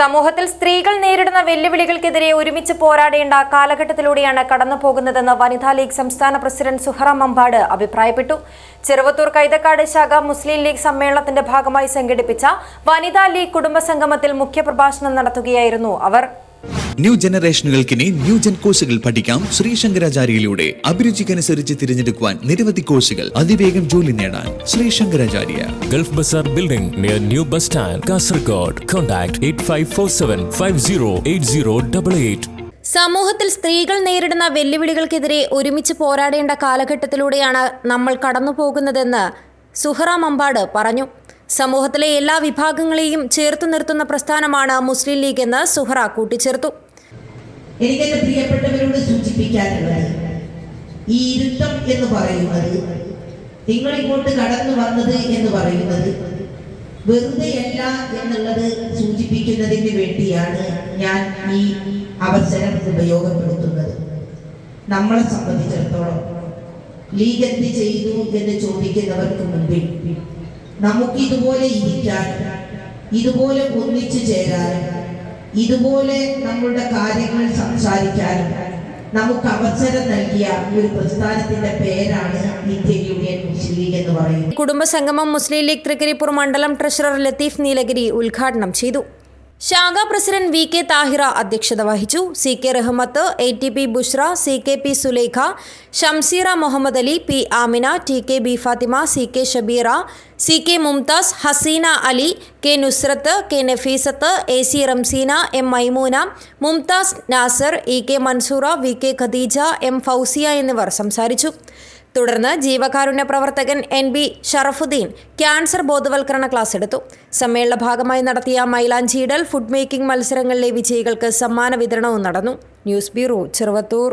സമൂഹത്തിൽ സ്ത്രീകൾ നേരിടുന്ന വെല്ലുവിളികൾക്കെതിരെ ഒരുമിച്ച് പോരാടേണ്ട കാലഘട്ടത്തിലൂടെയാണ് കടന്നു പോകുന്നതെന്ന് വനിതാ ലീഗ് സംസ്ഥാന പ്രസിഡന്റ് സുഹറ മമ്പാട് അഭിപ്രായപ്പെട്ടു. ചെറുവത്തൂർ കൈതക്കാട് ശാഖ മുസ്ലിം ലീഗ് സമ്മേളനത്തിന്റെ ഭാഗമായി സംഘടിപ്പിച്ച വനിതാ ലീഗ് കുടുംബസംഗമത്തിൽ മുഖ്യപ്രഭാഷണം നടത്തുകയായിരുന്നു അവർ. ന്യൂ ജനറേഷനുകൾക്കിനി ന്യൂ ജെൻ കോഴ്സുകൾ പഠിക്കാം ശ്രീ ശങ്കരാചാര്യയിലൂടെ അഭിരുചിക്കനുസരിച്ച് തിരഞ്ഞെടുക്കുവാൻ നിരവധി കോഴ്സുകൾ അതിവേഗം ജോലി നേടാൻ Shri Shankaracharya Gulf Bazaar Building near New Bus Stand, Kasargod. Contact 8547 508088. സമൂഹത്തിൽ സ്ത്രീകൾ നേരിടുന്ന വെല്ലുവിളികൾക്കെതിരെ ഒരുമിച്ച് പോരാടേണ്ട കാലഘട്ടത്തിലൂടെയാണ് നമ്മൾ കടന്നു പോകുന്നതെന്ന് സുഹറ മമ്പാട് പറഞ്ഞു സമൂഹത്തിലെ എല്ലാ വിഭാഗങ്ങളെയും ചേർത്തു നിർത്തുന്ന പ്രസ്ഥാനമാണ് മുസ്ലിം ലീഗ് എന്ന് സുഹറ കൂട്ടിച്ചേർത്തു എനിക്കെന്റെ പ്രിയപ്പെട്ടവരോട് സൂചിപ്പിക്കാനുള്ളത് ഈ ഇരുത്തം എന്ന് പറയുന്നത് നിങ്ങൾ ഇങ്ങോട്ട് കടന്നു വന്നത് എന്ന് പറയുന്നത് വെറുതെയല്ല എന്നുള്ളത് സൂചിപ്പിക്കുന്നതിന് വേണ്ടിയാണ് ഞാൻ ഈ അവസരം ഉപയോഗപ്പെടുത്തുന്നത്. നമ്മളെ സംബന്ധിച്ചിടത്തോളം ലീഗ് എന്ത് ചെയ്തു എന്ന് ചോദിക്കുന്നവർക്ക് മുമ്പിൽ നമുക്ക് ഇതുപോലെ ഇരിക്കാനും ഇതുപോലെ ഒന്നിച്ചു ചേരാനും ഇതുപോലെ നമ്മളുടെ കാര്യങ്ങൾ സംസാരിക്കാനും നമുക്ക് അവസരം നൽകിയ ഈ ഒരു പ്രസ്ഥാനത്തിന്റെ പേരാണ് ഇന്ത്യൻ യൂണിയൻ മുസ്ലിം ലീഗ് എന്ന് പറയുന്നത്. കുടുംബസംഗമം മുസ്ലിം ലീഗ് തൃക്കരിപ്പൂർ മണ്ഡലം ട്രഷറർ ലത്തീഫ് നീലഗിരി ഉദ്ഘാടനം ചെയ്തു. ശാഖാ പ്രസിഡന്റ് വി കെ താഹിറ അധ്യക്ഷത വഹിച്ചു. C K Rahmath A T P Bushra C K P Sulekha Shamseera Muhammad Ali P Amina T K B Fathima C K Shabeera C K Mumtaz Haseena Ali K Nusrath K Nafeesath A C Ramseena M Maimoona Mumtaz Nasar E K Mansoora V K Khadeeja M Fousiya എന്നിവർ സംസാരിച്ചു. തുടർന്ന് ജീവകാരുണ്യ പ്രവർത്തകൻ N B Sharafuddin cancer ബോധവൽക്കരണ class എടുത്തു. സമ്മേളന ഭാഗമായി നടത്തിയ മൈലാഞ്ചിയിടൽ ഫുഡ് മേക്കിംഗ് മത്സരങ്ങളിലെ വിജയികൾക്ക് സമ്മാന വിതരണവും നടന്നു. News bureau Cheruvathur.